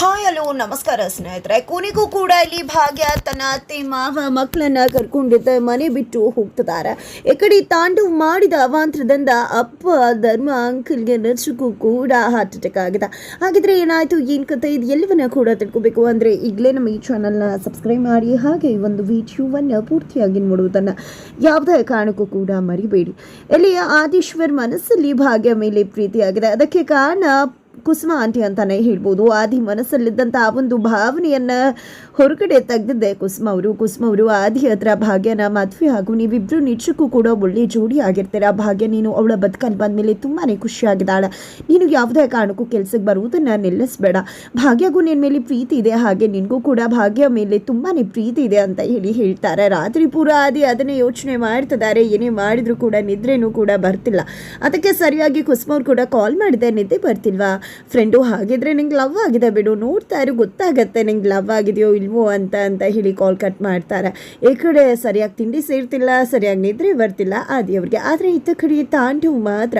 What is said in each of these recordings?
Hi, hello, ನಮಸ್ಕಾರ ಸ್ನೇಹಿತರೆ. ಕೊನೆಗೂ ಕೂಡ ಇಲ್ಲಿ ಭಾಗ್ಯ ತನ್ನ ಅತ್ತೆ, ಮಾವ, ಮಕ್ಕಳನ್ನ ಕರ್ಕೊಂಡಿದ್ದ ಮನೆ ಬಿಟ್ಟು ಹೋಗ್ತಿದ್ದಾರೆ. ಈ ಕಡೆ ತಾಂಡು ಮಾಡಿದ ಅವಾಂತರದಿಂದ ಅಪ್ಪ, ಧರ್ಮ, ಅಂಕಲ್ಗೆ ನರ್ಸಕ್ಕೂ ಕೂಡ ಹಾರ್ಟ್ ಅಟ್ಯಾಕ್ ಆಗಿದೆ. ಹಾಗಿದ್ರೆ ಏನಾಯ್ತು, ಏನು ಕತೆ ಇದು ಎಲ್ಲವನ್ನ ಕೂಡ ತಿಳ್ಕೊಬೇಕು. ಅಂದರೆ ಈಗಲೇ ನಮ್ಮ ಈ ಚಾನಲ್ನ ಸಬ್ಸ್ಕ್ರೈಬ್ ಮಾಡಿ, ಹಾಗೆ ಈ ಒಂದು ವಿಡಿಯೋವನ್ನ ಪೂರ್ತಿಯಾಗಿ ನೋಡುವುದನ್ನು ಯಾವುದೇ ಕಾರಣಕ್ಕೂ ಕೂಡ ಮರಿಬೇಡಿ. ಇಲ್ಲಿ ಆದೀಶ್ವರ್ ಮನಸ್ಸಲ್ಲಿ ಭಾಗ್ಯ ಮೇಲೆ ಪ್ರೀತಿಯಾಗಿದೆ. ಅದಕ್ಕೆ ಕಾರಣ ಕುಸುಮ ಆಂಟಿ ಅಂತಾನೆ ಹೇಳ್ಬೋದು. ಆದಿ ಮನಸ್ಸಲ್ಲಿದ್ದಂಥ ಆ ಒಂದು ಭಾವನೆಯನ್ನ ಹೊರಗಡೆ ತೆಗೆದಿದ್ದೆ. ಕುಸುಮ ಅವರು ಕುಸುಮ ಅವರು, ಆದಿ ಹತ್ರ ಭಾಗ್ಯನ, ಮದುವೆ ಹಾಗೂ ನೀವಿಬ್ರು ನಿಜಕ್ಕೂ ಕೂಡ ಒಳ್ಳೆ ಜೋಡಿ ಆಗಿರ್ತೀರ. ಭಾಗ್ಯ, ನೀನು ಅವಳ ಬದುಕಲ್ಲಿ ಬಂದಮೇಲೆ ತುಂಬಾನೇ ಖುಷಿಯಾಗಿದ್ದಾಳೆ. ನೀನು ಯಾವುದೇ ಕಾರಣಕ್ಕೂ ಕೆಲ್ಸಕ್ಕೆ ಬರುವುದನ್ನ ನಿಲ್ಲಿಸ್ಬೇಡ. ಭಾಗ್ಯಗೂ ನಿನ್ನ ಮೇಲೆ ಪ್ರೀತಿ ಇದೆ. ಹಾಗೆ ನಿನಗೂ ಕೂಡ ಭಾಗ್ಯ ಮೇಲೆ ತುಂಬಾನೇ ಪ್ರೀತಿ ಇದೆ ಅಂತ ಹೇಳಿ ಹೇಳ್ತಾರೆ. ರಾತ್ರಿ ಪೂರ ಆದಿ ಅದನ್ನೇ ಯೋಚನೆ ಮಾಡ್ತಿದ್ದಾರೆ. ಏನೇ ಮಾಡಿದ್ರು ಕೂಡ ನಿದ್ರೆನೂ ಕೂಡ ಬರ್ತಿಲ್ಲ. ಅದಕ್ಕೆ ಸರಿಯಾಗಿ ಕುಸುಮ ಅವ್ರು ಕೂಡ ಕಾಲ್ ಮಾಡಿದೆ. ನಿದ್ದೆ ಬರ್ತಿಲ್ವಾ? ಫ್ರೆಂಡು ಹಾಗಿದ್ರೆ ನಿಂಗೆ ಲವ್ ಆಗಿದೆ ಬಿಡು. ನೋಡ್ತಾ ಇರು, ಗೊತ್ತಾಗತ್ತೆ ನಿಂಗೆ ಲವ್ ಆಗಿದೆಯೋ ಇಲ್ವೋ ಅಂತ ಅಂತ ಹೇಳಿ ಕಾಲ್ ಕಟ್ ಮಾಡ್ತಾರೆ. ಈ ಕಡೆ ಸರಿಯಾಗಿ ತಿಂಡಿ ಸೇರ್ತಿಲ್ಲ, ಸರಿಯಾಗಿ ನಿದ್ರೆ ಬರ್ತಿಲ್ಲ. ಆದಿಯವ್ರಿಗೆ ಆದರೆ ಇತ್ತ ಕಡೆ ತಾಂಡು ಮಾತ್ರ.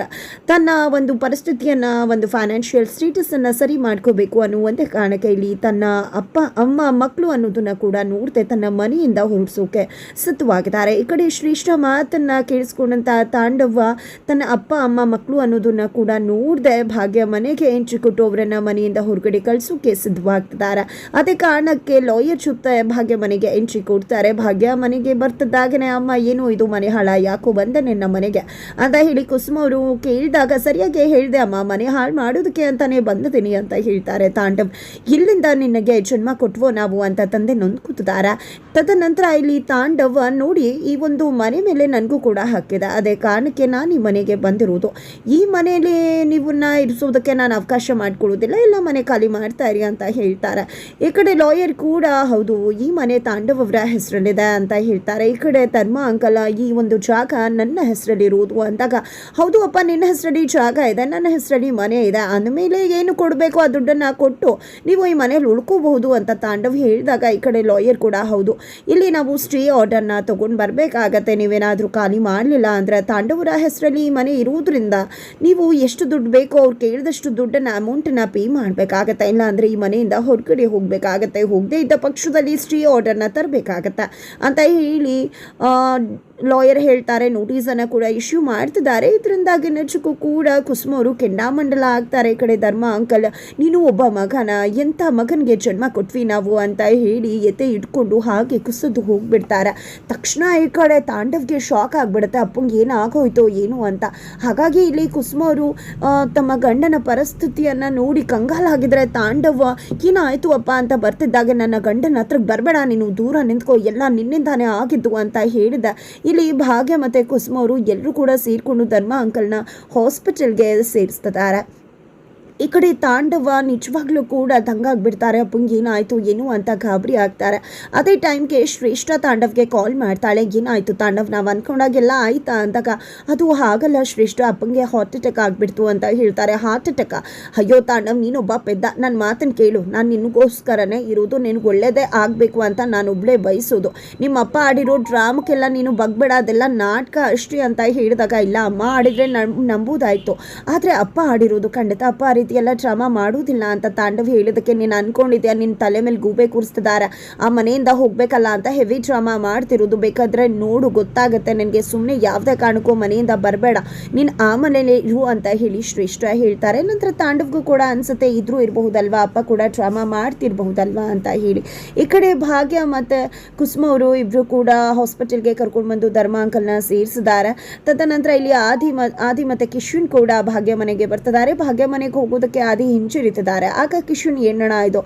ತನ್ನ ಒಂದು ಪರಿಸ್ಥಿತಿಯನ್ನು, ಒಂದು ಫೈನಾನ್ಷಿಯಲ್ ಸ್ಟೇಟಸನ್ನು ಸರಿ ಮಾಡ್ಕೋಬೇಕು ಅನ್ನೋ ಒಂದೇ ಕಾರಣಕ್ಕೆ ಇಲ್ಲಿ ತನ್ನ ಅಪ್ಪ, ಅಮ್ಮ ಮಕ್ಕಳು ಅನ್ನೋದನ್ನು ಕೂಡ ನೋಡ್ತೆ, ತನ್ನ ಮನೆಯಿಂದ ಹೊರಡಿಸೋಕೆ ಸತ್ತವಾಗಿದ್ದಾರೆ ಈ ಕಡೆ ಶ್ರೇಷ್ಠ ಮಾತನ್ನು ಕೇಳಿಸ್ಕೊಂಡಂಥ ತಾಂಡವ್ವ ತನ್ನ ಅಪ್ಪ, ಅಮ್ಮ ಮಕ್ಕಳು ಅನ್ನೋದನ್ನು ಕೂಡ ನೋಡದೆ, ಭಾಗ್ಯ ಮನೆಗೆ ಎಂಟ್ರಿ ಕೊಟ್ಟು ಅವರನ್ನು ಮನೆಯಿಂದ ಹೊರಗಡೆ ಕಳಿಸೋಕೆ ಸಿದ್ಧವಾಗ್ತಿದ್ದಾರೆ ಅದೇ ಕಾರಣಕ್ಕೆ ಲಾಯರ್ ಚುಪ್ತ ಭಾಗ್ಯ ಮನೆಗೆ ಎಂಟ್ರಿ ಕೊಡ್ತಾರೆ. ಭಾಗ್ಯ ಮನೆಗೆ ಬರ್ತಿದ್ದಾಗನೇ ಅಮ್ಮ, ಏನು ಇದು ಮನೆ ಹಾಳ? ಯಾಕೋ ಬಂದೆ ನಿನ್ನ ಮನೆಗೆ? ಅಂತ ಹೇಳಿ ಕುಸುಮ ಅವರು ಕೇಳಿದಾಗ, ಸರಿಯಾಗಿ ಹೇಳಿದೆ ಅಮ್ಮ, ಮನೆ ಹಾಳು ಮಾಡೋದಕ್ಕೆ ಅಂತಾನೆ ಬಂದಿದ್ದೀನಿ ಅಂತ ಹೇಳ್ತಾರೆ ತಾಂಡವ್. ಇಲ್ಲಿಂದ ನಿನಗೆ ಜನ್ಮ ಕೊಟ್ವೋ ನಾವು? ಅಂತ ತಂದೆ ನೊಂದ್ಕೂತಿದ್ದಾರೆ ತದನಂತರ ಇಲ್ಲಿ ತಾಂಡವ್ ನೋಡಿ ಈ ಒಂದು ಮನೆ ಮೇಲೆ ನನಗೂ ಕೂಡ ಹಾಕಿದೆ ಅದೇ ಕಾರಣಕ್ಕೆ ನಾನು ಈ ಮನೆಗೆ ಬಂದಿರುವುದು ಈ ಮನೆಯಲ್ಲಿ ನೀವನ್ನ ಇರಿಸೋದಕ್ಕೆ ನಾನು ಅವಕಾಶ ಮಾಡಿಕೊಡೋದಿಲ್ಲ ಎಲ್ಲ ಮನೆ ಖಾಲಿ ಮಾಡ್ತಾ ಇರಿ ಅಂತ ಹೇಳ್ತಾರೆ. ಈ ಕಡೆ ಲಾಯರ್ ಕೂಡ ಹೌದು, ಈ ಮನೆ ತಾಂಡವವರ ಹೆಸರಲ್ಲಿದೆ ಅಂತ ಹೇಳ್ತಾರೆ. ಈ ಕಡೆ ಧರ್ಮ ಅಂಕಲ, ಈ ಒಂದು ಜಾಗ ನನ್ನ ಹೆಸರಲ್ಲಿರುವುದು ಅಂದಾಗ, ಹೌದು ಅಪ್ಪ, ನಿನ್ನ ಹೆಸರಲ್ಲಿ ಜಾಗ ಇದೆ, ನನ್ನ ಹೆಸರಲ್ಲಿ ಮನೆ ಇದೆ, ಅಂದಮೇಲೆ ಏನು ಕೊಡಬೇಕು? ಆ ದುಡ್ಡನ್ನು ಕೊಟ್ಟು ನೀವು ಈ ಮನೇಲಿ ಉಳ್ಕೋಬಹುದು ಅಂತ ತಾಂಡವ್ ಹೇಳಿದಾಗ ಈ ಕಡೆ ಲಾಯರ್ ಕೂಡ ಹೌದು. ಇಲ್ಲಿ ನಾವು ಸ್ಟೇ ಆರ್ಡರ್ನ ತೊಗೊಂಡು ಬರಬೇಕಾಗತ್ತೆ, ನೀವೇನಾದರೂ ಖಾಲಿ ಮಾಡಲಿಲ್ಲ ಅಂದರೆ ತಾಂಡವರ ಹೆಸರಲ್ಲಿ ಈ ಮನೆ ಇರುವುದರಿಂದ ನೀವು ಎಷ್ಟು ದುಡ್ಡು ಬೇಕೋ? ಅವ್ರು ಕೇಳಿದಷ್ಟು ದುಡ್ಡನ್ನು ಅಮೌಂಟನ್ನು ಪೇ ಮಾಡಬೇಕಾಗತ್ತೆ. ಇಲ್ಲ ಅಂದರೆ ಈ ಮನೆಯಿಂದ ಹೊರಗಡೆ ಹೋಗಬೇಕಾಗತ್ತೆ. ಹೋಗದೇ ಪಕ್ಷದಲ್ಲಿ ಸ್ಟೇ ಆರ್ಡರ್ನ ತರಬೇಕಾಗತ್ತೆ? ಅಂತ ಹೇಳಿ ಲಾಯರ್ ಹೇಳ್ತಾರೆ ನೋಟಿಸನ್ನು ಕೂಡ ಇಶ್ಯೂ ಮಾಡ್ತಿದ್ದಾರೆ. ಇದರಿಂದಾಗಿ ನೆಚ್ಚಕ್ಕೂ ಕೂಡ ಕುಸುಮ ಅವರು ಕೆಂಡಾಮಂಡಲ ಆಗ್ತಾರೆ. ಈ ಕಡೆ ಧರ್ಮ, ಅಂಕಲ್, ನೀನು ಒಬ್ಬ ಮಗನ? ಎಂಥ ಮಗನಿಗೆ ಜನ್ಮ ಕೊಟ್ವಿ ನಾವು ಅಂತ ಹೇಳಿ ಎತೆ ಇಟ್ಕೊಂಡು ಹಾಗೆ ಕುಸಿದು ಹೋಗ್ಬಿಡ್ತಾರೆ. ತಕ್ಷಣ ಈ ಕಡೆ ತಾಂಡವ್ಗೆ ಶಾಕ್ ಆಗಿಬಿಡುತ್ತೆ. ಅಪ್ಪಂಗೆ ಏನಾಗೋಯ್ತೋ ಏನು ಅಂತ. ಹಾಗಾಗಿ ಇಲ್ಲಿ ಕುಸುಮ ತಮ್ಮ ಗಂಡನ ಪರಿಸ್ಥಿತಿಯನ್ನು ನೋಡಿ ಕಂಗಾಲಾಗಿದ್ರೆ ತಾಂಡವ, ಏನಾಯ್ತು ಅಪ್ಪ ಅಂತ ಬರ್ತಿದ್ದಾಗ, ನನ್ನ ಗಂಡನ ಹತ್ರಕ್ಕೆ ಬರಬೇಡ, ನೀನು ದೂರ ನಿಂತ್ಕೋ, ಎಲ್ಲ ನಿನ್ನಿಂದಾನೇ ಆಗಿದ್ದು ಅಂತ ಹೇಳಿದ. ಇಲ್ಲಿ ಭಾಗ್ಯ ಮತ್ತು ಕುಸುಮ ಅವರು ಎಲ್ಲರೂ ಕೂಡ ಸೇರಿಕೊಂಡು ಧರ್ಮ ಅಂಕಲ್ನ ಹಾಸ್ಪಿಟಲ್ಗೆ ಸೇರಿಸ್ತಿದ್ದಾರೆ ಈ ಕಡೆ ತಾಂಡವ ನಿಜವಾಗ್ಲೂ ಕೂಡ ದಂಗಾಗ್ಬಿಡ್ತಾರೆ ಅಪ್ಪಂಗೆ ಏನಾಯ್ತು, ಏನು ಅಂತ ಗಾಬರಿ ಆಗ್ತಾರೆ. ಅದೇ ಟೈಮ್ಗೆ ಶ್ರೇಷ್ಠ ತಾಂಡವ್ಗೆ ಕಾಲ್ ಮಾಡ್ತಾಳೆ. ಏನಾಯ್ತು, ತಾಂಡವ್ ನಾವು ಅನ್ಕೊಂಡಾಗೆಲ್ಲ ಆಯ್ತಾ ಅಂದಾಗ, ಅದು ಹಾಗಲ್ಲ ಶ್ರೇಷ್ಠ, ಅಪ್ಪಂಗೆ ಹಾರ್ಟ್ ಅಟ್ಯಾಕ್ ಆಗ್ಬಿಡ್ತು ಅಂತ ಹೇಳ್ತಾರೆ. ಹಾರ್ಟ್ ಅಟ್ಯಾಕ ಅಯ್ಯೋ, ತಾಂಡವ್, ನೀನೊಬ್ಬ ಪೆದ್ದ. ನನ್ನ ಮಾತನ್ನು ಕೇಳು. ನಾನು ನಿನಗೋಸ್ಕರನೇ ಇರೋದು ನಿನಗೆ ಒಳ್ಳೇದೇ ಆಗಬೇಕು ಅಂತ ನಾನು ಒಬ್ಬಳೇ ಬಯಸೋದು. ನಿಮ್ಮ ಅಪ್ಪ ಆಡಿರೋ ಡ್ರಾಮಕ್ಕೆಲ್ಲ ನೀನು ಬಗ್ಬೇಡ. ಅದೆಲ್ಲ ನಾಟಕ ಅಷ್ಟೇ ಅಂತ ಹೇಳಿದಾಗ, ಇಲ್ಲ, ಅಮ್ಮ ಆಡಿದರೆ ನಂಬುದಾಯ್ತು. ಆದರೆ ಅಪ್ಪ ಆಡಿರೋದು ಖಂಡಿತ ಅಪ್ಪ ಆ ಎಲ್ಲ ಡ್ರಾಮಾ ಮಾಡುವುದಿಲ್ಲ ಅಂತ ತಾಂಡವ್ ಹೇಳಿದಕ್ಕೆ ನೀನು ಅನ್ಕೊಂಡಿದ್ಯಾ? ನಿನ್ನ ತಲೆ ಮೇಲೆ ಗೂಬೆ ಕೂರಿಸ್ತಿದ್ದಾರೆ ಆ ಮನೆಯಿಂದ ಹೋಗ್ಬೇಕಲ್ಲ ಅಂತ ಹೆವಿ ಡ್ರಾಮಾ ಮಾಡ್ತಿರೋದು ಬೇಕಾದ್ರೆ ನೋಡು, ಗೊತ್ತಾಗುತ್ತೆ. ನನಗೆ ಸುಮ್ಮನೆ ಯಾವುದೇ ಕಾರಣಕ್ಕೂ ಮನೆಯಿಂದ ಬರಬೇಡ. ನೀನು ಆ ಮನೇಲಿ ಇರು ಅಂತ ಹೇಳಿ ಶ್ರೇಷ್ಠ ಹೇಳ್ತಾರೆ. ನಂತರ ತಾಂಡವ್ಗೂ ಕೂಡ ಅನ್ಸುತ್ತೆ, ಇದ್ರೂ ಇರಬಹುದಲ್ವಾ? ಅಪ್ಪ ಕೂಡ ಡ್ರಾಮಾ ಮಾಡ್ತಿರ್ಬಹುದಲ್ವಾ ಅಂತ ಹೇಳಿ. ಈ ಕಡೆ ಭಾಗ್ಯ ಮತ್ತು ಕುಸುಮ ಅವರು ಇಬ್ಬರು ಕೂಡ ಹಾಸ್ಪಿಟಲ್ಗೆ ಕರ್ಕೊಂಡು ಬಂದು ಧರ್ಮ ಅಂಕಲ್ನ ಸೇರಿಸಿದ್ದಾರೆ. ತದನಂತರ ಇಲ್ಲಿ ಆದಿ ಮ, ಆದಿ ಮತ್ತು ಕಿಶುನ್ ಕೂಡ ಭಾಗ್ಯ ಮನೆಗೆ ಬರ್ತಿದ್ದಾರೆ. ಭಾಗ್ಯ ಮನೆಗೆ ಹೋಗೋದಕ್ಕೆ ಆದಿ ಹಿಂಜರಿತಿದ್ದಾರೆ ಆಗ ಕಿಶುನ್ ಏನಣ ಇದು?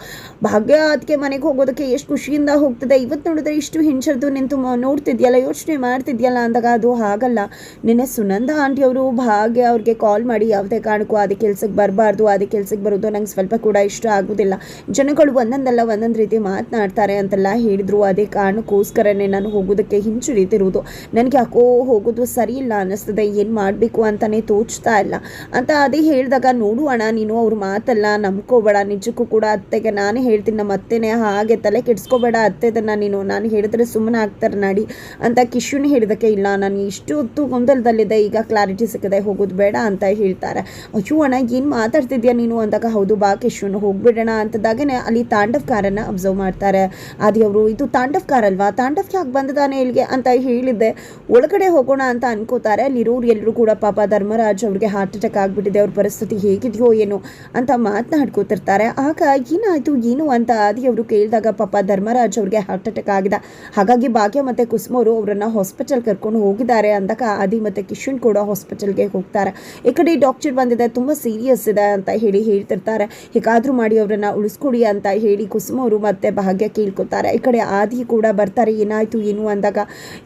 ಭಾಗ್ಯ ಅದಕ್ಕೆ ಮನೆಗೆ ಹೋಗೋದಕ್ಕೆ ಎಷ್ಟು ಖುಷಿಯಿಂದ ಹೋಗ್ತದೆ. ಇವತ್ತು ನೋಡಿದ್ರೆ ಇಷ್ಟು ಹಿಂಜರಿದು ನಿಂತು ನೋಡ್ತಿದ್ಯಲ್ಲ, ಯೋಚನೆ ಮಾಡ್ತಿದ್ಯಲ್ಲ ಅಂದಾಗ ಅದು ಹಾಗಲ್ಲ. ನಿನ್ನೆ ಸುನಂದ ಆಂಟಿ ಅವರು ಭಾಗ್ಯ ಅವ್ರಿಗೆ ಕಾಲ್ ಮಾಡಿ ಯಾವುದೇ ಕಾರಣಕ್ಕೂ ಅದೇ ಕೆಲ್ಸಕ್ಕೆ ಬರಬಾರ್ದು ಅದೇ ಕೆಲ್ಸಕ್ಕೆ ಬರೋದು ನಂಗೆ ಸ್ವಲ್ಪ ಕೂಡ ಇಷ್ಟ ಆಗೋದಿಲ್ಲ. ಜನಗಳು ಒಂದೊಂದಲ್ಲ ಒಂದೊಂದು ರೀತಿ ಮಾತನಾಡ್ತಾರೆ ಅಂತೆಲ್ಲ ಹೇಳಿದ್ರು. ಅದೇ ಕಾರಣಕ್ಕೋಸ್ಕರನೇ ನಾನು ಹೋಗೋದಕ್ಕೆ ಹಿಂಜರಿತಿರುವುದು ನನಗೆ ಯಾಕೋ ಹೋಗೋದು ಸರಿ ಇಲ್ಲ ಅನ್ನಿಸ್ತದೆ. ಏನು ಮಾಡಬೇಕು ಅಂತಲೇ ತೋಚ್ತಾ ಇಲ್ಲ. ಅಂತ ಅದೇ ಹೇಳಿದಾಗ ನೋಡುವಣ ನೀನು ಅವ್ರ ಮಾತಲ್ಲ, ನಂಬ್ಕೋಬೇಡ. ನಿಜಕ್ಕೂ ಕೂಡ ಅತ್ತೆಗೆ ನಾನೇ ಹೇಳ್ತೀನಿ, ನಮ್ಮ ಅತ್ತೆನೇ ಹಾಗೆ ತಲೆ ಕೆಡಿಸ್ಕೋಬೇಡ ಅತ್ತೆದನ್ನ ನೀನು. ನಾನು ಹೇಳಿದ್ರೆ ಸುಮ್ಮನೆ ಆಗ್ತಾರೆ ನಾಡಿ ಅಂತ ಕಿಶುನೇ ಹೇಳಿದಕ್ಕೆ ಇಲ್ಲ. ನಾನು ಇಷ್ಟು ಹೊತ್ತು ಗೊಂದಲದಲ್ಲಿದೆ ಈಗ ಕ್ಲಾರಿಟಿ ಸಿಕ್ಕಿದೆ, ಹೋಗೋದು ಬೇಡ ಅಂತ ಹೇಳ್ತಾರೆ. ಅಯ್ಯೋ ಅಣ್ಣ, ಏನು ಮಾತಾಡ್ತಿದ್ಯಾ ನೀನು ಅಂದಾಗ, ಹೌದು ಬಾ ಕಿಶುನ್ ಹೋಗ್ಬಿಡೋಣ ಅಂತದಾಗನೇ ಅಲ್ಲಿ ತಾಂಡವ್ ಕಾರನ್ನು ಅಬ್ಸರ್ವ್ ಮಾಡ್ತಾರೆ ಆದಿಯವರು ಇದು ತಾಂಡವ್ ಕಾರ್ ಅಲ್ವಾ? ತಾಂಡವ್ ಯಾಕೆ ಬಂದದಾನೆ ಇಲ್ಲಿಗೆ ಅಂತ ಹೇಳಿದ್ದೆ. ಒಳಗಡೆ ಹೋಗೋಣ ಅಂತ ಅನ್ಕೋತಾರೆ. ಅಲ್ಲಿರೋರು ಎಲ್ಲರೂ ಕೂಡ ಪಾಪ ಧರ್ಮರಾಜ್ ಅವ್ರಿಗೆ ಹಾರ್ಟ್ ಅಟ್ಯಾಕ್ ಆಗಿಬಿಟ್ಟಿದೆ. ಅವ್ರ ಪರಿಸ್ಥಿತಿ ಹೇಗಿದೆಯೋ ಏನೋ ಅಂತ ಮಾತನಾಡ್ಕೋತಿರ್ತಾರೆ. ಆಗ ಏನಾಯಿತು, ಏನು ಅಂತ ಆದಿ ಅವರು ಕೇಳಿದಾಗ ಪಾಪ ಧರ್ಮರಾಜ್ ಅವ್ರಿಗೆ ಹಾರ್ಟ್ ಅಟ್ಯಾಕ್ ಆಗಿದೆ. ಹಾಗಾಗಿ ಭಾಗ್ಯ ಮತ್ತು ಕುಸುಮ ಅವರು ಅವರನ್ನು ಹಾಸ್ಪಿಟಲ್ ಕರ್ಕೊಂಡು ಹೋಗಿದ್ದಾರೆ ಅಂದಾಗ ಆದಿ ಮತ್ತು ಕಿಶನ್ ಕೂಡ ಹಾಸ್ಪಿಟಲ್ಗೆ ಹೋಗ್ತಾರೆ. ಈ ಕಡೆ ಡಾಕ್ಟರ್ ಬಂದಿದೆ, ತುಂಬ ಸೀರಿಯಸ್ ಇದೆ ಅಂತ ಹೇಳಿ ಹೇಳ್ತಿರ್ತಾರೆ. ಹೇಗಾದರೂ ಮಾಡಿ ಅವರನ್ನು ಉಳಿಸ್ಕೊಡಿ ಅಂತ ಹೇಳಿ ಕುಸುಮವರು ಮತ್ತೆ ಭಾಗ್ಯ ಕೇಳ್ಕೊತಾರೆ. ಈ ಕಡೆ ಆದಿ ಕೂಡ ಬರ್ತಾರೆ, ಏನಾಯಿತು, ಏನು ಅಂದಾಗ.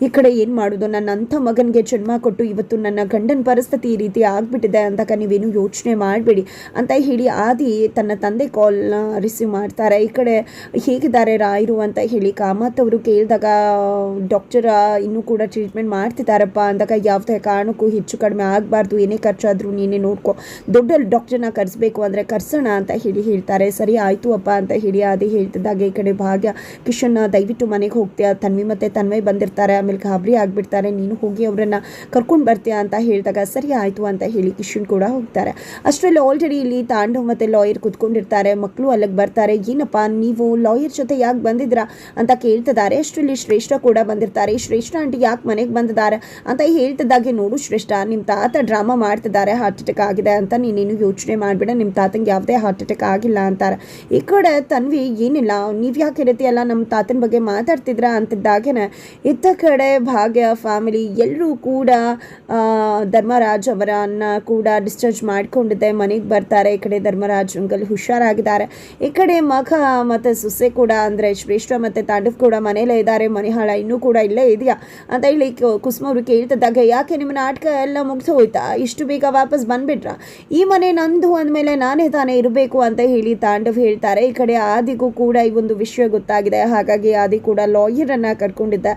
ಈ ಕಡೆ ಏನು ಮಾಡೋದು? ನನ್ನ ಅಂಥ ಮಗನಿಗೆ ಜನ್ಮ ಕೊಟ್ಟು ಇವತ್ತು ನನ್ನ ಗಂಡನ ಪರಿಸ್ಥಿತಿ ಈ ರೀತಿ ಆಗಿಬಿಟ್ಟಿದೆ ಅಂದಾಗ ನೀವೇನು ಯೋಚನೆ ಮಾಡಬೇಡಿ. ಅಂತ ಹೇಳಿ ಆದಿ ತನ್ನ ತಂದೆ ಕಾಲ್ನ ರಿಸೀವ್ ಮಾಡ್ತಾರೆ. ಈ ಕಡೆ ಹೇಗಿದ್ದಾರೆ ರಾಯರು ಅಂತ ಹೇಳಿ ಕಾಮತ್ ಅವರು ಕೇಳಿದಾಗ, ಡಾಕ್ಟರ್ ಇನ್ನೂ ಕೂಡ ಟ್ರೀಟ್ಮೆಂಟ್ ಮಾಡ್ತಿದ್ದಾರಪ್ಪ ಅಂದಾಗ, ಯಾವುದೇ ಕಾರಣಕ್ಕೂ ಹೆಚ್ಚು ಕಡಿಮೆ ಆಗಬಾರ್ದು. ಏನೇ ಖರ್ಚಾದರೂ ನೀನೇ ನೋಡ್ಕೊ. ದೊಡ್ಡ ಡಾಕ್ಟರ್ನ ಕರೆಸ್ಬೇಕು ಅಂದರೆ ಕರ್ಸೋಣ ಅಂತ ಹೇಳಿ ಹೇಳ್ತಾರೆ. ಸರಿ, ಆಯಿತು ಅಪ್ಪ ಅಂತ ಹೇಳಿ ಆದಿ ಹೇಳ್ತಿದ್ದಾಗ, ಈ ಕಡೆ ಭಾಗ್ಯ ಕಿಶನ್ ದಯವಿಟ್ಟು ಮನೆಗೆ ಹೋಗ್ತೀಯಾ? ತನ್ವಿ ಮತ್ತು ತನ್ವಯ್ ಬಂದಿರ್ತಾರೆ. ಆಮೇಲೆ ಗಾಬರಿ ಆಗಿಬಿಡ್ತಾರೆ. ನೀನು ಹೋಗಿ ಅವರನ್ನು ಕರ್ಕೊಂಡು ಬರ್ತೀಯಾ? ಅಂತ ಹೇಳಿದಾಗ, ಸರಿ, ಆಯಿತು ಅಂತ ಹೇಳಿ ಕಿಶನ್ ಕೂಡ ಹೋಗ್ತಾರೆ. ಅಷ್ಟರಲ್ಲಿ ಆಲ್ರೆಡಿ ಇಲ್ಲಿ ತಾಂಡವ್ ಮತ್ತೆ ಲಾಯರ್ ಕುತ್ಕೊಂಡಿರ್ತಾರೆ. ಮಕ್ಕಳು ಅಲ್ಲಿಗೆ ಬರ್ತಾರೆ. ಏನಪ್ಪ, ನೀವು ಲಾಯರ್ ಜೊತೆ ಯಾಕೆ ಬಂದಿದ್ರಾ ಅಂತ ಕೇಳ್ತಿದ್ದಾರೆ. ಅಷ್ಟರಲ್ಲಿ ಶ್ರೇಷ್ಠ ಕೂಡ ಬಂದಿರ್ತಾರೆ. ಶ್ರೇಷ್ಠ ಆಂಟಿ ಯಾಕೆ ಮನೆಗೆ ಬಂದಿದ್ದಾರೆ ಅಂತ ಹೇಳ್ತಿದ್ದಾಗೆ ನೋಡು ಶ್ರೇಷ್ಠ ನಿಮ್ಮ ತಾತ ಡ್ರಾಮಾ ಮಾಡ್ತಿದ್ದಾರೆ, ಹಾರ್ಟ್ ಅಟ್ಯಾಕ್ ಆಗಿದೆ ಅಂತ ನೀನೇನು ಯೋಚನೆ ಮಾಡಿಬಿಡ ನಿಮ್ಮ ತಾತಂಗೆ ಯಾವುದೇ ಹಾರ್ಟ್ ಅಟ್ಯಾಕ್ ಆಗಿಲ್ಲ ಅಂತಾರೆ. ಈ ಕಡೆ ತನ್ವಿ, ಏನಿಲ್ಲ, ನೀವು ಯಾಕೆ ಇರತ್ತೀಯಲ್ಲ ನಮ್ಮ ತಾತನ ಬಗ್ಗೆ ಮಾತಾಡ್ತಿದ್ರ ಅಂತಿದ್ದಾಗೇನೆ, ಇತ್ತ ಕಡೆ ಭಾಗ್ಯ, ಫ್ಯಾಮಿಲಿ ಎಲ್ಲರೂ ಕೂಡ ಧರ್ಮರಾಜ್ ಅವರನ್ನು ಕೂಡ ಡಿಸ್ಚಾರ್ಜ್ ಮಾಡಿಕೊಂಡಿದ್ದೆ ಮನೆಗೆ ಬರ್ತಾರೆ ಈ ಕಡೆ ಧರ್ಮರಾಜ್ ಅಂಕಲ್ ಹುಷಾರಾಗಿದ್ದಾರೆ. ಈ ಕಡೆ ಮಗ ಮತ್ತು ಸೊಸೆ ಕೂಡ ಅಂದರೆ ಶ್ರೇಷ್ಠ ಮತ್ತು ತಾಂಡವ್ ಕೂಡ ಮನೆಯಲ್ಲೇ ಇದ್ದಾರೆ. ಮನೆಹಾಳ ಇನ್ನೂ ಕೂಡ ಇಲ್ಲೇ ಇದೆಯಾ ಅಂತ ಹೇಳಿ ಕುಸುಮ ಅವರು ಕೇಳ್ತಿದ್ದಾಗ. ಯಾಕೆ ನಿಮ್ಮ ನಾಟಕ ಎಲ್ಲ ಮುಗಿದು ಹೋಯ್ತಾ? ಇಷ್ಟು ಬೇಗ ವಾಪಸ್ ಬಂದ್ಬಿಟ್ರ? ಈ ಮನೆ ನಂದು ಅಂದಮೇಲೆ ನಾನೇ ತಾನೇ ಇರಬೇಕು ಅಂತ ಹೇಳಿ ತಾಂಡವ್ ಹೇಳ್ತಾರೆ. ಈ ಕಡೆ ಆದಿಗೂ ಕೂಡ ಈ ಒಂದು ವಿಷಯ ಗೊತ್ತಾಗಿದೆ. ಹಾಗಾಗಿ ಆದಿ ಕೂಡ ಲಾಯರನ್ನು ಕರ್ಕೊಂಡಿದ್ದ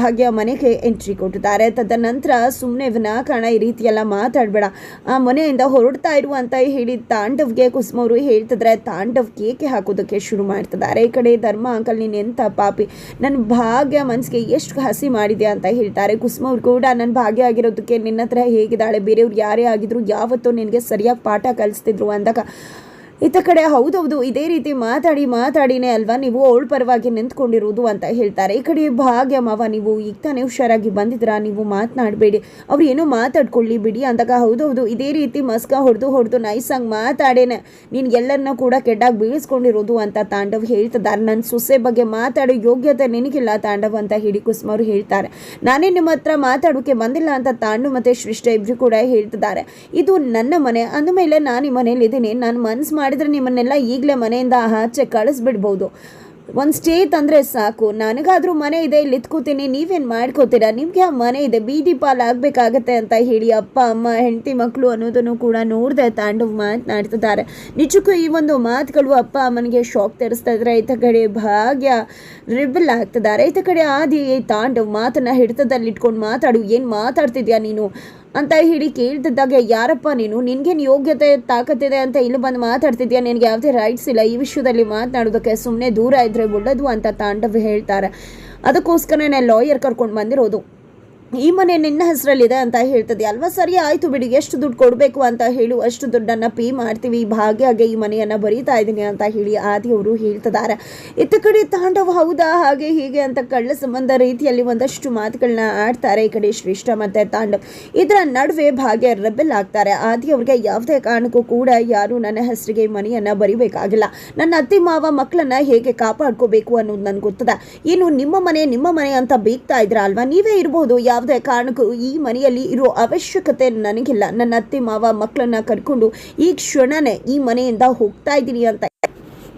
ಭಾಗ್ಯ ಮನೆಗೆ ಎಂಟ್ರಿ ಕೊಟ್ಟಿದ್ದಾರೆ. ತದನಂತರ ಸುಮ್ಮನೆ ವಿನಾಕಾರಣ ಈ ರೀತಿಯೆಲ್ಲ ಮಾತಾಡಬೇಡ. ಆ ಮನೆಯಿಂದ ಹೊರಡ್ತಾ ಇರು ಅಂತ ಹೇಳಿ ತಾಂಡವ್ಗೆ ಕುಸುಮ ಅವರು ಹೇಳ್ತಿದ್ರೆ ತಾಂಡವ್ ಕೇಕೆ ಹಾಕೋದಕ್ಕೆ ಶುರು ಮಾಡ್ತಿದ್ದಾರೆ. ಈ ಕಡೆ ಧರ್ಮ ಅಂಕಲ್ ನೀನು ಎಂಥ ಪಾಪಿ ನನ್ನ ಭಾಗ್ಯ ಮನಸ್ಸಿಗೆ ಎಷ್ಟು ಹಸಿ ಮಾಡಿದ್ಯಾ ಅಂತ ಹೇಳ್ತಾರೆ. ಕುಸುಮ ಅವ್ರು ಕೂಡ ನನ್ನ ಭಾಗ್ಯ ಆಗಿರೋದಕ್ಕೆ ನಿನ್ನ ಹತ್ರ ಹೇಗಿದ್ದಾಳೆ? ಬೇರೆಯವ್ರು ಯಾರೇ ಆಗಿದ್ರು ಯಾವತ್ತೂ ನಿನಗೆ ಸರಿಯಾಗಿ ಪಾಠ ಕಲಿಸ್ತಿದ್ರು ಅಂದಾಗ ಇತ್ತ ಕಡೆ ಹೌದೌದು, ಇದೇ ರೀತಿ ಮಾತಾಡಿ ಮಾತಾಡಿನೇ ಅಲ್ವಾ ನೀವು? ಅವಳ ಪರವಾಗಿ ನಿಂತ್ಕೊಂಡಿರೋದು ಅಂತ ಹೇಳ್ತಾರೆ. ಈ ಕಡೆ ಭಾಗ್ಯ ಮಾವ ನೀವು ಈಗ ತಾನೇ ಹುಷಾರಾಗಿ ಬಂದಿದ್ರಾ ನೀವು ಮಾತನಾಡಬೇಡಿ. ಅವ್ರು ಏನೋ ಮಾತಾಡ್ಕೊಳ್ಳಿ ಬಿಡಿ ಅಂದಾಗ, ಹೌದೌದು, ಇದೇ ರೀತಿ ಮಸ್ಕ ಹೊಡೆದು ಹೊಡೆದು ನೈಸಾಗಿ ಮಾತಾಡೇನೆ. ನೀನು ಎಲ್ಲರನ್ನ ಕೂಡ ಕೆಟ್ಟಾಗಿ ಬೀಳಿಸ್ಕೊಂಡಿರೋದು ಅಂತ ತಾಂಡವ್ ಹೇಳ್ತಿದ್ದಾರೆ. ನನ್ನ ಸೊಸೆ ಬಗ್ಗೆ ಮಾತಾಡೋ ಯೋಗ್ಯತೆ ನಿನಗಿಲ್ಲ ತಾಂಡವ್ ಅಂತ ಹೇಳಿ ಕುಸ್ಮರು ಹೇಳ್ತಾರೆ. ನಾನೇ ನಿಮ್ಮ ಹತ್ರ ಮಾತಾಡೋಕೆ ಬಂದಿಲ್ಲ ಅಂತ ತಾಂಡು ಮತ್ತು ಶ್ರೇಷ್ಠ ಇಬ್ಬರು ಕೂಡ ಹೇಳ್ತಿದ್ದಾರೆ. ಇದು ನನ್ನ ಮನೆ. ಅಂದಮೇಲೆ ನಾನು ಈ ಮನೇಲಿದ್ದೀನಿ ನಾನು ಮನ್ಸು ಮಾಡಿದ್ರೆ ನಿಮ್ಮನ್ನೆಲ್ಲ ಈಗಲೇ ಮನೆಯಿಂದ ಆಚೆ ಕಳಿಸ್ಬಿಡ್ಬೋದು. ಒಂದು ಸ್ಟೇ ತಂದರೆ ಸಾಕು. ನನಗಾದರೂ ಮನೆ ಇದೆ, ಇಲ್ಲಿ ಇತ್ಕೋತೀನಿ, ನೀವೇನು ಮಾಡ್ಕೋತೀರಾ? ನಿಮಗೆ ಆ ಮನೆ ಇದೆ, ಬೀದಿ ಪಾಲ್ ಆಗಬೇಕಾಗತ್ತೆ ಅಂತ ಹೇಳಿ ಅಪ್ಪ, ಅಮ್ಮ, ಹೆಂಡತಿ ಮಕ್ಕಳು ಅನ್ನೋದನ್ನು ಕೂಡ ನೋಡಿದೆ ತಾಂಡು ಮಾತನಾಡ್ತಿದ್ದಾರೆ. ನಿಜಕ್ಕೂ ಈ ಒಂದು ಮಾತುಗಳು ಅಪ್ಪ, ಅಮ್ಮನಿಗೆ ಶಾಕ್ ತರಿಸ್ತಾ ಇದ್ದಾರೆ ಈತ ಕಡೆ ಭಾಗ್ಯ ರಿಬಲ್ ಆಗ್ತಿದ್ದಾರೆ. ಈತ ಕಡೆ ಆದಿ ತಾಂಡವ್ ಮಾತನ್ನು ಹಿಡಿತದಲ್ಲಿ ಇಟ್ಕೊಂಡು ಮಾತಾಡು. ಏನು ಮಾತಾಡ್ತಿದ್ಯಾ ನೀನು? ಅಂತ ಹೇಳಿ ಕೇಳ್ತಿದ್ದಾಗ ಯಾರಪ್ಪ ನೀನು? ನಿನ್ಗೇನು ಯೋಗ್ಯತೆ, ತಾಕತ್ತಿದೆ ಅಂತ ಇಲ್ಲಿ ಬಂದು ಮಾತಾಡ್ತಿದ್ಯಾ? ನಿನಗೆ ಯಾವುದೇ ರೈಟ್ಸ್ ಇಲ್ಲ. ಈ ವಿಷಯದಲ್ಲಿ ಮಾತನಾಡೋದಕ್ಕೆ ಸುಮ್ಮನೆ ದೂರ ಇದ್ರೆ ಒಳ್ಳೇದು ಅಂತ ತಾಂಡವ್ ಹೇಳ್ತಾರೆ. ಅದಕ್ಕೋಸ್ಕರನೇ ಲಾಯರ್ ಕರ್ಕೊಂಡು ಬಂದಿರೋದು. ಈ ಮನೆ ನಿನ್ನ ಹೆಸರಲ್ಲಿದೆ ಅಂತ ಹೇಳ್ತದೆ. ಅಲ್ವಾ ಸರಿ, ಆಯಿತು ಬಿಡಿ, ಎಷ್ಟು ದುಡ್ಡು ಕೊಡಬೇಕು ಅಂತ ಹೇಳು, ಅಷ್ಟು ದುಡ್ಡನ್ನು ಪೇ ಮಾಡ್ತೀವಿ, ಭಾಗ್ಯಗೆ ಈ ಮನೆಯನ್ನು ಬರೀತಾ ಇದ್ದೀನಿ ಅಂತ ಹೇಳಿ ಆದಿ ಅವರು ಹೇಳ್ತಿದ್ದಾರೆ ಇತ್ತ ಕಡೆ ತಾಂಡವ ಹೌದಾ, ಹಾಗೆ ಹೀಗೆ ಅಂತ ಕಳ್ಳ ಸಂಬಂಧ ರೀತಿಯಲ್ಲಿ ಒಂದಷ್ಟು ಮಾತುಗಳನ್ನ ಆಡ್ತಾರೆ ಈ ಕಡೆ ಶ್ರೇಷ್ಠ ಮತ್ತು ತಾಂಡವ್. ಇದರ ನಡುವೆ ಭಾಗ್ಯ ರೆಬೆಲ್ ಆಗ್ತಾರೆ. ಆದಿ ಅವ್ರಿಗೆ ಯಾವುದೇ ಕಾರಣಕ್ಕೂ ಕೂಡ ಯಾರು ನನ್ನ ಹೆಸರಿಗೆ ಮನೆಯನ್ನು ಬರಿಬೇಕಾಗಿಲ್ಲ. ನನ್ನ ಅತ್ತೆ ಮಾವ ಮಕ್ಕಳನ್ನ ಹೇಗೆ ಕಾಪಾಡ್ಕೋಬೇಕು ಅನ್ನೋದು ನನಗೆ ಗೊತ್ತದ. ಏನು ನಿಮ್ಮ ಮನೆ ನಿಮ್ಮ ಮನೆ ಅಂತ ಬೇಕ್ತಾ ಇದ್ರ ಅಲ್ವಾ? ನೀವೇ ಇರ್ಬೋದು ಯಾವುದೇ ಕಾರಣಕ್ಕೂ ಈ ಮನೆಯಲ್ಲಿ ಇರೋ ಅವಶ್ಯಕತೆ ನನಗಿಲ್ಲ. ನನ್ನ ಅತ್ತೆ ಮಾವ ಮಕ್ಕಳನ್ನ ಕರ್ಕೊಂಡು ಈ ಕ್ಷಣನೇ ಈ ಮನೆಯಿಂದ ಹೋಗ್ತಾ ಇದ್ದೀನಿ ಅಂತ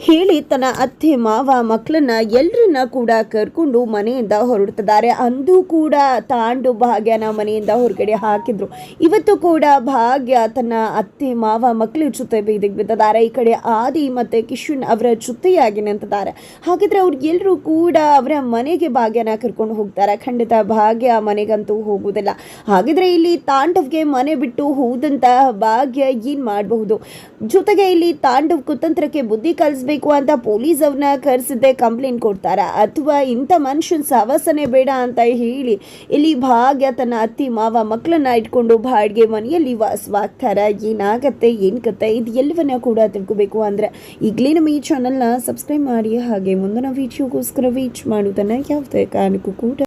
ಹೇಳಿ ತನ್ನ ಅತ್ತೆ ಮಾವ ಮಕ್ಕಳನ್ನ ಎಲ್ಲರನ್ನ ಕೂಡ ಕರ್ಕೊಂಡು ಮನೆಯಿಂದ ಹೊರಡ್ತಿದ್ದಾರೆ. ಅಂದು ಕೂಡ ತಾಂಡು ಭಾಗ್ಯನ ಮನೆಯಿಂದ ಹೊರಗಡೆ ಹಾಕಿದ್ರು. ಇವತ್ತು ಕೂಡ ಭಾಗ್ಯ ತನ್ನ ಅತ್ತೆ ಮಾವ ಮಕ್ಕಳ ಜೊತೆ ಬೀದಿಗೆ ಬಿದ್ದಿದ್ದಾರೆ. ಈ ಕಡೆ ಆದಿ ಮತ್ತೆ ಕಿಶನ್ ಅವರ ಜೊತೆಯಾಗಿ ನಿಂತಿದ್ದಾರೆ. ಹಾಗಿದ್ರೆ ಅವ್ರಿಗೆಲ್ಲರೂ ಕೂಡ ಅವರ ಮನೆಗೆ ಭಾಗ್ಯನ ಕರ್ಕೊಂಡು ಹೋಗ್ತಾರೆ. ಖಂಡಿತ ಭಾಗ್ಯ ಮನೆಗಂತೂ ಹೋಗುವುದಿಲ್ಲ. ಹಾಗಿದ್ರೆ ಇಲ್ಲಿ ತಾಂಡವ್ಗೆ ಮನೆ ಬಿಟ್ಟು ಹೋದಂತಹ ಭಾಗ್ಯ ಏನ್ ಮಾಡಬಹುದು? ಜೊತೆಗೆ ಇಲ್ಲಿ ತಾಂಡವ್ ಕುತಂತ್ರಕ್ಕೆ ಬುದ್ಧಿ ಕಲಿಸ್ಬೇಕು ಅಂತ ಪೊಲೀಸ್ ಅವ್ರನ್ನ ಕರೆಸಿದ್ದೆ, ಕಂಪ್ಲೇಂಟ್ ಕೊಡ್ತಾರ? ಅಥವಾ ಇಂಥ ಮನುಷ್ಯನ ಸವಾಸನೆ ಬೇಡ ಅಂತ ಹೇಳಿ ಇಲ್ಲಿ ಭಾಗ್ಯ ತನ್ನ ಅತ್ತಿ ಮಾವ ಮಕ್ಕಳನ್ನ ಇಟ್ಕೊಂಡು ಬಾಡಿಗೆ ಮನೆಯಲ್ಲಿ ವಾಸವಾಗ್ತಾರ? ಏನಾಗತ್ತೆ, ಏನ್ ಕತೆ? ಇದು ಎಲ್ಲವನ್ನ ಕೂಡ ತಿಳ್ಕೊಬೇಕು ಅಂದ್ರೆ ಈಗಲೇ ನಮ್ಮ ಈ ಚಾನಲ್ನ ಸಬ್ಸ್ಕ್ರೈಬ್ ಮಾಡಿ ಹಾಗೆ ಮುಂದಿನ ವಿಡಿಯೋಗೋಸ್ಕರ ವೀಚ್ ಮಾಡುವುದನ್ನ ಯಾವುದೇ ಕಾರಣಕ್ಕೂ ಕೂಡ